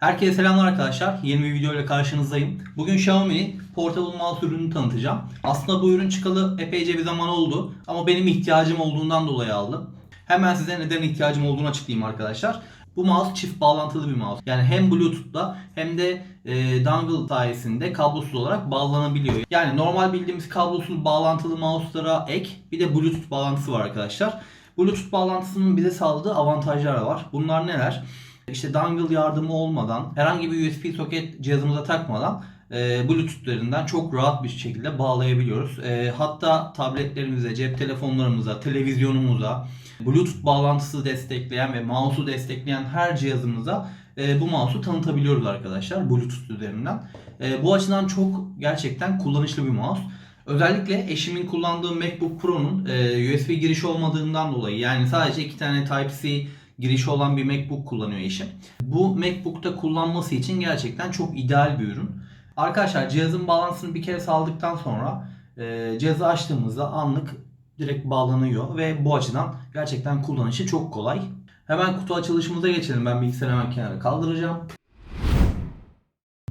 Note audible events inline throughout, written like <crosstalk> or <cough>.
Herkese selamlar arkadaşlar. Yeni bir video ile karşınızdayım. Bugün Xiaomi Portable Mouse ürününü tanıtacağım. Aslında bu ürün çıkalı epeyce bir zaman oldu ama benim ihtiyacım olduğundan dolayı aldım. Hemen size neden ihtiyacım olduğunu açıklayayım arkadaşlar. Bu mouse çift bağlantılı bir mouse. Yani hem Bluetooth'la hem de e, dongle sayesinde kablosuz olarak bağlanabiliyor. Yani normal bildiğimiz kablosuz bağlantılı mouse'lara ek bir de Bluetooth bağlantısı var arkadaşlar. Bluetooth bağlantısının bize sağladığı avantajlar var. Bunlar neler? İşte dongle yardımı olmadan, herhangi bir USB soket cihazımıza takmadan e, Bluetooth üzerinden çok rahat bir şekilde bağlayabiliyoruz. E, hatta tabletlerimize, cep telefonlarımıza, televizyonumuza Bluetooth bağlantısı destekleyen ve mouse'u destekleyen her cihazımıza e, bu mouse'u tanıtabiliyoruz arkadaşlar Bluetooth üzerinden. E, bu açıdan çok gerçekten kullanışlı bir mouse. Özellikle eşimin kullandığı MacBook Pro'nun e, USB girişi olmadığından dolayı yani sadece iki tane Type-C girişi olan bir MacBook kullanıyor eşim. Bu MacBook'ta kullanması için gerçekten çok ideal bir ürün. Arkadaşlar cihazın bağlantısını bir kere sağladıktan sonra e, cihazı açtığımızda anlık direkt bağlanıyor ve bu açıdan gerçekten kullanışı çok kolay. Hemen kutu açılışımıza geçelim. Ben bilgisayarı hemen kenara kaldıracağım.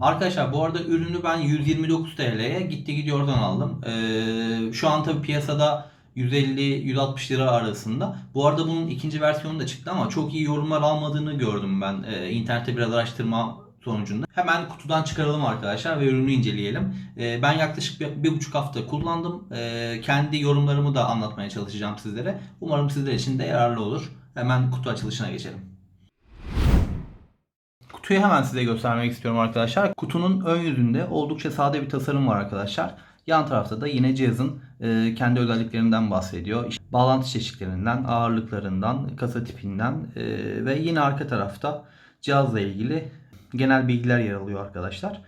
Arkadaşlar bu arada ürünü ben 129 TL'ye gitti gidiyordan aldım. Ee, şu an tabi piyasada 150-160 lira arasında. Bu arada bunun ikinci versiyonu da çıktı ama çok iyi yorumlar almadığını gördüm ben e, internette biraz araştırma sonucunda. Hemen kutudan çıkaralım arkadaşlar ve ürünü inceleyelim. E, ben yaklaşık bir, bir buçuk hafta kullandım. E, kendi yorumlarımı da anlatmaya çalışacağım sizlere. Umarım sizler için de yararlı olur. Hemen kutu açılışına geçelim. Kutuyu hemen size göstermek istiyorum arkadaşlar. Kutunun ön yüzünde oldukça sade bir tasarım var arkadaşlar. Yan tarafta da yine cihazın e, kendi özelliklerinden bahsediyor. İşte bağlantı çeşitlerinden, ağırlıklarından, kasa tipinden e, ve yine arka tarafta cihazla ilgili genel bilgiler yer alıyor arkadaşlar.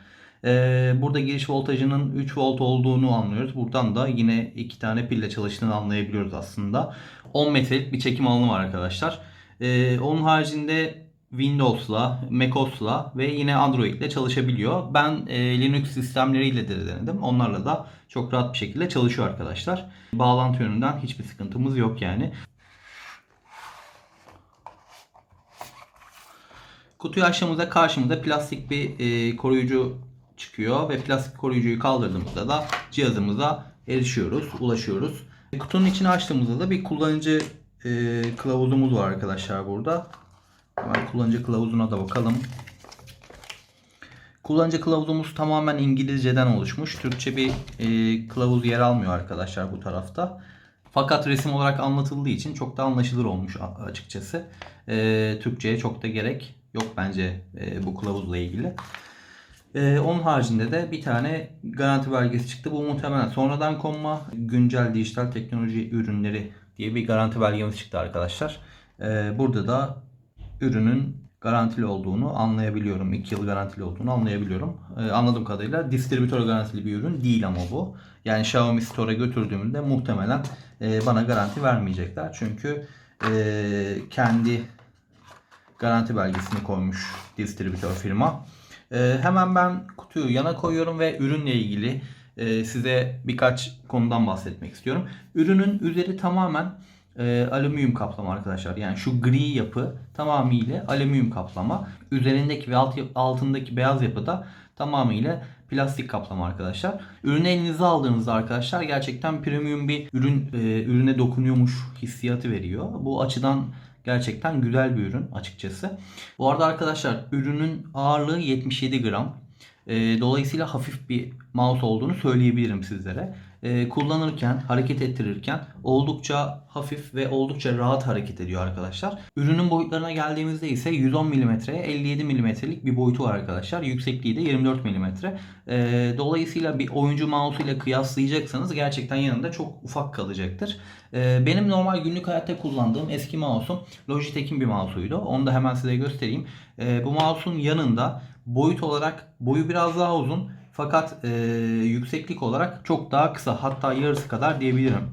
E, burada giriş voltajının 3 volt olduğunu anlıyoruz. Buradan da yine iki tane pille çalıştığını anlayabiliyoruz aslında. 10 metrelik bir çekim alanı var arkadaşlar. E, onun haricinde Windows'la, macOS'la ve yine Android'le çalışabiliyor. Ben e, Linux sistemleriyle de denedim. Onlarla da çok rahat bir şekilde çalışıyor arkadaşlar. Bağlantı yönünden hiçbir sıkıntımız yok yani. Kutuyu açtığımızda karşımıza plastik bir e, koruyucu çıkıyor ve plastik koruyucuyu kaldırdığımızda da cihazımıza erişiyoruz, ulaşıyoruz. Kutunun içini açtığımızda da bir kullanıcı e, kılavuzumuz var arkadaşlar burada. Hemen kullanıcı kılavuzuna da bakalım. Kullanıcı kılavuzumuz tamamen İngilizceden oluşmuş. Türkçe bir e, kılavuz yer almıyor arkadaşlar bu tarafta. Fakat resim olarak anlatıldığı için çok da anlaşılır olmuş açıkçası. E, Türkçe'ye çok da gerek yok bence e, bu kılavuzla ilgili. E, onun haricinde de bir tane garanti belgesi çıktı. Bu muhtemelen sonradan konma güncel dijital teknoloji ürünleri diye bir garanti belgemiz çıktı arkadaşlar. E, burada da ürünün garantili olduğunu anlayabiliyorum. 2 yıl garantili olduğunu anlayabiliyorum. Ee, anladığım kadarıyla distribütör garantili bir ürün değil ama bu. Yani Xiaomi Store'a götürdüğümde muhtemelen e, bana garanti vermeyecekler. Çünkü e, kendi garanti belgesini koymuş distribütör firma. E, hemen ben kutuyu yana koyuyorum ve ürünle ilgili e, size birkaç konudan bahsetmek istiyorum. Ürünün üzeri tamamen e, alüminyum kaplama arkadaşlar. Yani şu gri yapı tamamıyla alüminyum kaplama. Üzerindeki ve alt, altındaki beyaz yapı da tamamıyla plastik kaplama arkadaşlar. Ürünü elinize aldığınızda arkadaşlar gerçekten premium bir ürün e, ürüne dokunuyormuş hissiyatı veriyor. Bu açıdan gerçekten güzel bir ürün açıkçası. Bu arada arkadaşlar ürünün ağırlığı 77 gram. E, dolayısıyla hafif bir mouse olduğunu söyleyebilirim sizlere. E, kullanırken, hareket ettirirken oldukça hafif ve oldukça rahat hareket ediyor arkadaşlar. Ürünün boyutlarına geldiğimizde ise 110 mm'ye 57 mm'lik bir boyutu var arkadaşlar. Yüksekliği de 24 mm. E, dolayısıyla bir oyuncu mouse ile kıyaslayacaksanız gerçekten yanında çok ufak kalacaktır. E, benim normal günlük hayatta kullandığım eski mouse'um Logitech'in bir mouse'uydu. Onu da hemen size göstereyim. Bu mouse'un yanında boyut olarak boyu biraz daha uzun fakat e, yükseklik olarak çok daha kısa hatta yarısı kadar diyebilirim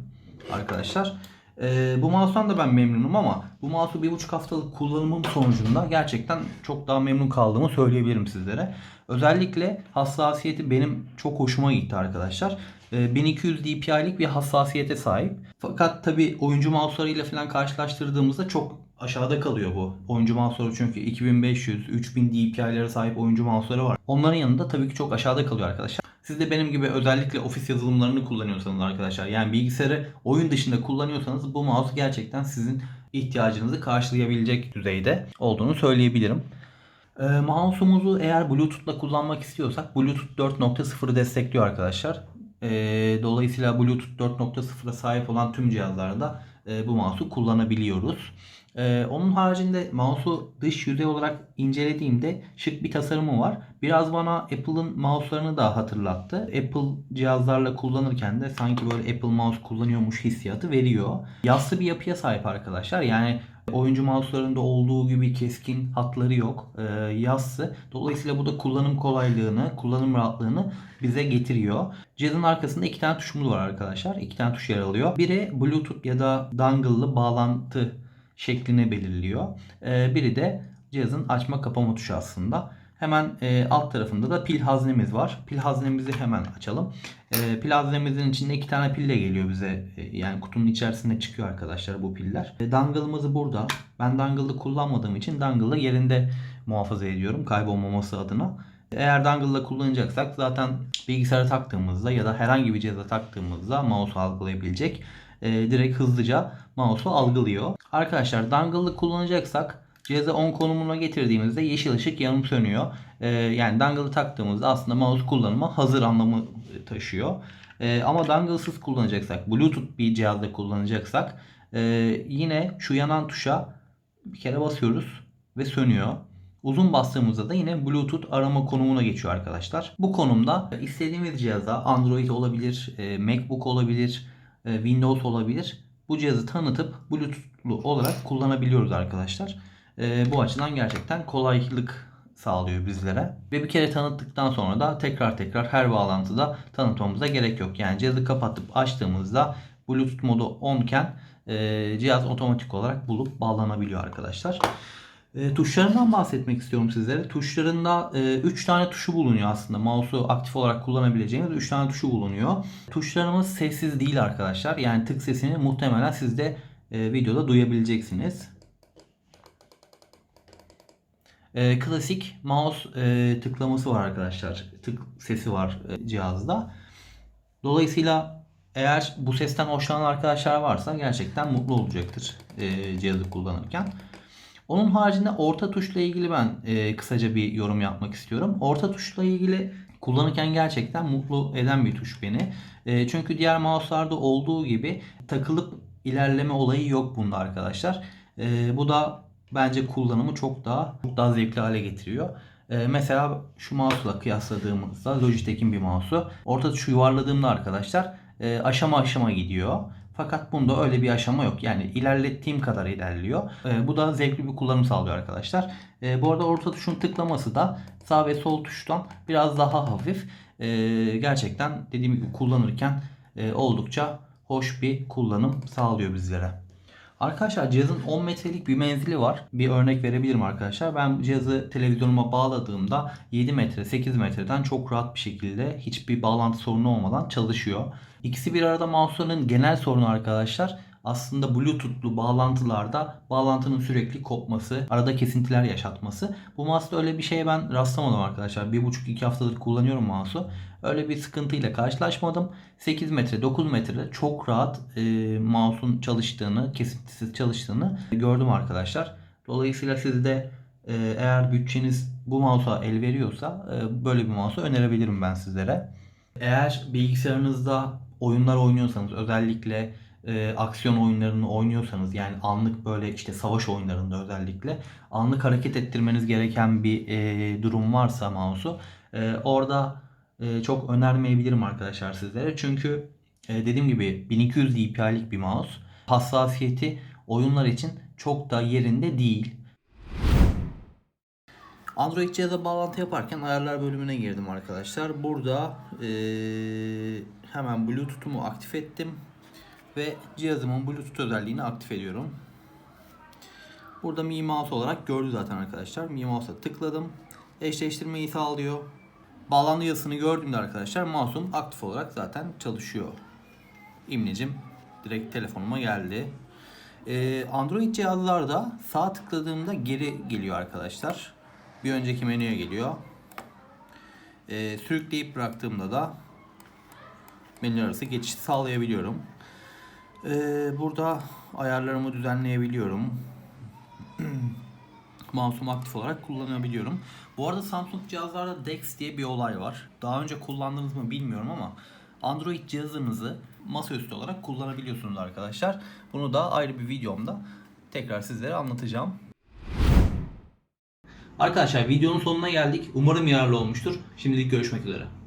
arkadaşlar. Ee, bu mouse'dan da ben memnunum ama bu mouse'u bir buçuk haftalık kullanımım sonucunda gerçekten çok daha memnun kaldığımı söyleyebilirim sizlere. Özellikle hassasiyeti benim çok hoşuma gitti arkadaşlar. Ee, 1200 dpi'lik bir hassasiyete sahip. Fakat tabi oyuncu mouse'larıyla falan karşılaştırdığımızda çok aşağıda kalıyor bu. Oyuncu mouse'ları çünkü 2500, 3000 dpi'lere sahip oyuncu mouse'ları var. Onların yanında tabii ki çok aşağıda kalıyor arkadaşlar. Siz de benim gibi özellikle ofis yazılımlarını kullanıyorsanız arkadaşlar yani bilgisayarı oyun dışında kullanıyorsanız bu mouse gerçekten sizin ihtiyacınızı karşılayabilecek düzeyde olduğunu söyleyebilirim. Ee, mouse'umuzu eğer Bluetooth'la kullanmak istiyorsak Bluetooth 4.0'ı destekliyor arkadaşlar. Ee, dolayısıyla Bluetooth 4.0'a sahip olan tüm cihazlarda e, bu mouse'u kullanabiliyoruz. Ee, onun haricinde mouse'u dış yüzey olarak incelediğimde şık bir tasarımı var. Biraz bana Apple'ın mouse'larını da hatırlattı. Apple cihazlarla kullanırken de sanki böyle Apple mouse kullanıyormuş hissiyatı veriyor. Yassı bir yapıya sahip arkadaşlar. Yani oyuncu mouse'larında olduğu gibi keskin hatları yok. Ee, yassı. Dolayısıyla bu da kullanım kolaylığını, kullanım rahatlığını bize getiriyor. Cihazın arkasında iki tane tuşumuz var arkadaşlar. İki tane tuş yer alıyor. Biri Bluetooth ya da dongle'lı bağlantı şeklini belirliyor. Ee, biri de cihazın açma kapama tuşu aslında. Hemen e, alt tarafında da pil haznemiz var. Pil haznemizi hemen açalım. E, pil haznemizin içinde iki tane pille geliyor bize. E, yani kutunun içerisinde çıkıyor arkadaşlar bu piller. E, dongle'ımız burada. Ben dongle'ı kullanmadığım için dongle'ı yerinde muhafaza ediyorum kaybolmaması adına. Eğer dongle'la kullanacaksak zaten bilgisayara taktığımızda ya da herhangi bir cihaza taktığımızda mouse algılayabilecek. E, direkt hızlıca mouse'u algılıyor. Arkadaşlar dongle'lı kullanacaksak cihazı on konumuna getirdiğimizde yeşil ışık yanıp sönüyor. Ee, yani dongle'ı taktığımızda aslında mouse kullanıma hazır anlamı taşıyor. Ee, ama dongle'sız kullanacaksak, Bluetooth bir cihazda kullanacaksak e, yine şu yanan tuşa bir kere basıyoruz ve sönüyor. Uzun bastığımızda da yine Bluetooth arama konumuna geçiyor arkadaşlar. Bu konumda istediğimiz cihaza Android olabilir, e, MacBook olabilir, e, Windows olabilir. Bu cihazı tanıtıp Bluetooth'lu olarak kullanabiliyoruz arkadaşlar. E, bu açıdan gerçekten kolaylık sağlıyor bizlere. Ve bir kere tanıttıktan sonra da tekrar tekrar her bağlantıda tanıtmamıza gerek yok. Yani cihazı kapatıp açtığımızda Bluetooth modu on iken e, cihaz otomatik olarak bulup bağlanabiliyor arkadaşlar. E, tuşlarından bahsetmek istiyorum sizlere. Tuşlarında 3 tane tuşu bulunuyor aslında. Mouse'u aktif olarak kullanabileceğiniz 3 tane tuşu bulunuyor. Tuşlarımız sessiz değil arkadaşlar. Yani tık sesini muhtemelen siz de e, videoda duyabileceksiniz. E, klasik mouse e, tıklaması var arkadaşlar. Tık sesi var cihazda. Dolayısıyla eğer bu sesten hoşlanan arkadaşlar varsa gerçekten mutlu olacaktır cihazı kullanırken. Onun haricinde orta tuşla ilgili ben kısaca bir yorum yapmak istiyorum. Orta tuşla ilgili kullanırken gerçekten mutlu eden bir tuş beni. Çünkü diğer mouse'larda olduğu gibi takılıp ilerleme olayı yok bunda arkadaşlar. E, bu da bence kullanımı çok daha çok daha zevkli hale getiriyor. Ee, mesela şu mouse'la kıyasladığımızda Logitech'in bir mouse'u orta tuşu yuvarladığımda arkadaşlar e, aşama aşama gidiyor. Fakat bunda öyle bir aşama yok. Yani ilerlettiğim kadar ilerliyor. E, bu da zevkli bir kullanım sağlıyor arkadaşlar. E, bu arada orta tuşun tıklaması da sağ ve sol tuştan biraz daha hafif. E, gerçekten dediğim gibi kullanırken e, oldukça hoş bir kullanım sağlıyor bizlere. Arkadaşlar cihazın 10 metrelik bir menzili var. Bir örnek verebilirim arkadaşlar. Ben cihazı televizyonuma bağladığımda 7 metre 8 metreden çok rahat bir şekilde hiçbir bağlantı sorunu olmadan çalışıyor. İkisi bir arada mouse'ların genel sorunu arkadaşlar aslında Bluetooth'lu bağlantılarda bağlantının sürekli kopması, arada kesintiler yaşatması. Bu mouse'da öyle bir şeye ben rastlamadım arkadaşlar. 1,5-2 haftadır kullanıyorum mouse'u. Öyle bir sıkıntıyla karşılaşmadım. 8 metre, 9 metrede çok rahat e, mouse'un çalıştığını, kesintisiz çalıştığını gördüm arkadaşlar. Dolayısıyla siz de e, eğer bütçeniz bu mouse'a el veriyorsa e, böyle bir mouse'u önerebilirim ben sizlere. Eğer bilgisayarınızda oyunlar oynuyorsanız özellikle e, aksiyon oyunlarını oynuyorsanız yani anlık böyle işte savaş oyunlarında özellikle anlık hareket ettirmeniz gereken bir e, durum varsa mouse'u e, orada e, çok önermeyebilirim arkadaşlar sizlere. Çünkü e, dediğim gibi 1200 dpi'lik bir mouse hassasiyeti oyunlar için çok da yerinde değil. Android cihaza bağlantı yaparken ayarlar bölümüne girdim arkadaşlar. Burada e, hemen Bluetooth'umu aktif ettim. Ve cihazımın Bluetooth özelliğini aktif ediyorum. Burada Mi Mouse olarak gördü zaten arkadaşlar. Mi Mouse'a tıkladım. Eşleştirmeyi sağlıyor. Bağlandı yazısını gördüğümde arkadaşlar mouse'um aktif olarak zaten çalışıyor. İmlecim direkt telefonuma geldi. Ee, Android cihazlarda sağ tıkladığımda geri geliyor arkadaşlar. Bir önceki menüye geliyor. Ee, sürükleyip bıraktığımda da menü arası geçiş sağlayabiliyorum. Ee, burada ayarlarımı düzenleyebiliyorum. <clears throat> Mouse'umu aktif olarak kullanabiliyorum. Bu arada Samsung cihazlarda DeX diye bir olay var. Daha önce kullandınız mı bilmiyorum ama Android cihazınızı masaüstü olarak kullanabiliyorsunuz arkadaşlar. Bunu da ayrı bir videomda tekrar sizlere anlatacağım. Arkadaşlar videonun sonuna geldik. Umarım yararlı olmuştur. Şimdilik görüşmek üzere.